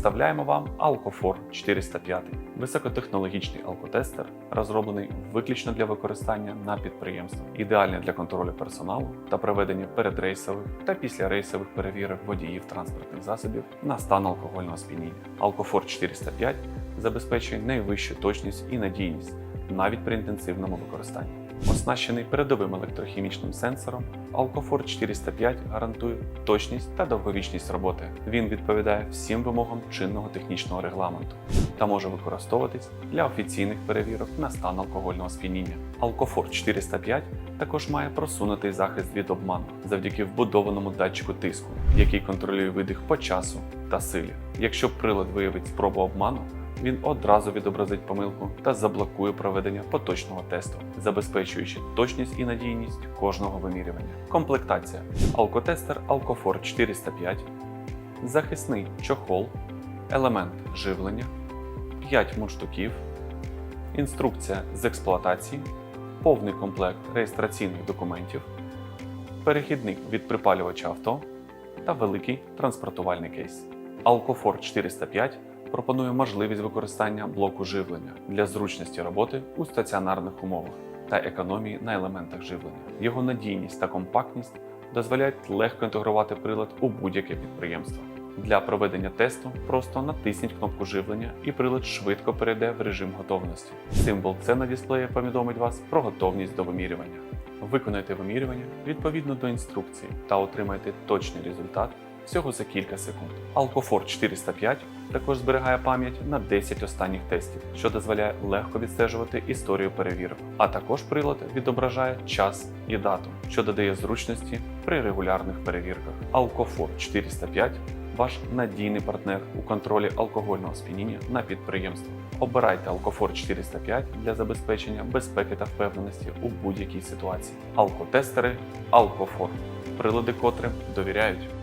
Представляємо вам Alcofor 405 високотехнологічний алкотестер, розроблений виключно для використання на підприємствах, ідеальний для контролю персоналу та проведення передрейсових та післярейсових перевірок водіїв транспортних засобів на стан алкогольного сп'яніння. Alcofor 405 забезпечує найвищу точність і надійність навіть при інтенсивному використанні. Оснащений передовим електрохімічним сенсором, Alcofor 405 гарантує точність та довговічність роботи. Він відповідає всім вимогам чинного технічного регламенту та може використовуватись для офіційних перевірок на стан алкогольного сп'яніння. Alcofor 405 також має просунутий захист від обману завдяки вбудованому датчику тиску, який контролює видих по часу та силі. Якщо прилад виявить спробу обману, він одразу відобразить помилку та заблокує проведення поточного тесту, забезпечуючи точність і надійність кожного вимірювання. Комплектація: алкотестер Alcofor 405, захисний чохол, елемент живлення, 5 мундштуків, інструкція з експлуатації, повний комплект реєстраційних документів, перехідник від припалювача авто та великий транспортувальний кейс. Alcofor 405 пропонує можливість використання блоку живлення для зручності роботи у стаціонарних умовах та економії на елементах живлення. Його надійність та компактність дозволяють легко інтегрувати прилад у будь-яке підприємство. Для проведення тесту просто натисніть кнопку живлення і прилад швидко перейде в режим готовності. Символ С на дисплеї повідомить вас про готовність до вимірювання. Виконайте вимірювання відповідно до інструкції та отримайте точний результат всього за кілька секунд. Alcofor 405 також зберігає пам'ять на 10 останніх тестів, що дозволяє легко відстежувати історію перевірок. А також прилад відображає час і дату, що додає зручності при регулярних перевірках. Alcofor 405 ваш надійний партнер у контролі алкогольного сп'яніння на підприємствах. Обирайте Alcofor 405 для забезпечення безпеки та впевненості у будь-якій ситуації. Алкотестери Alcofor. прилади котрим довіряють.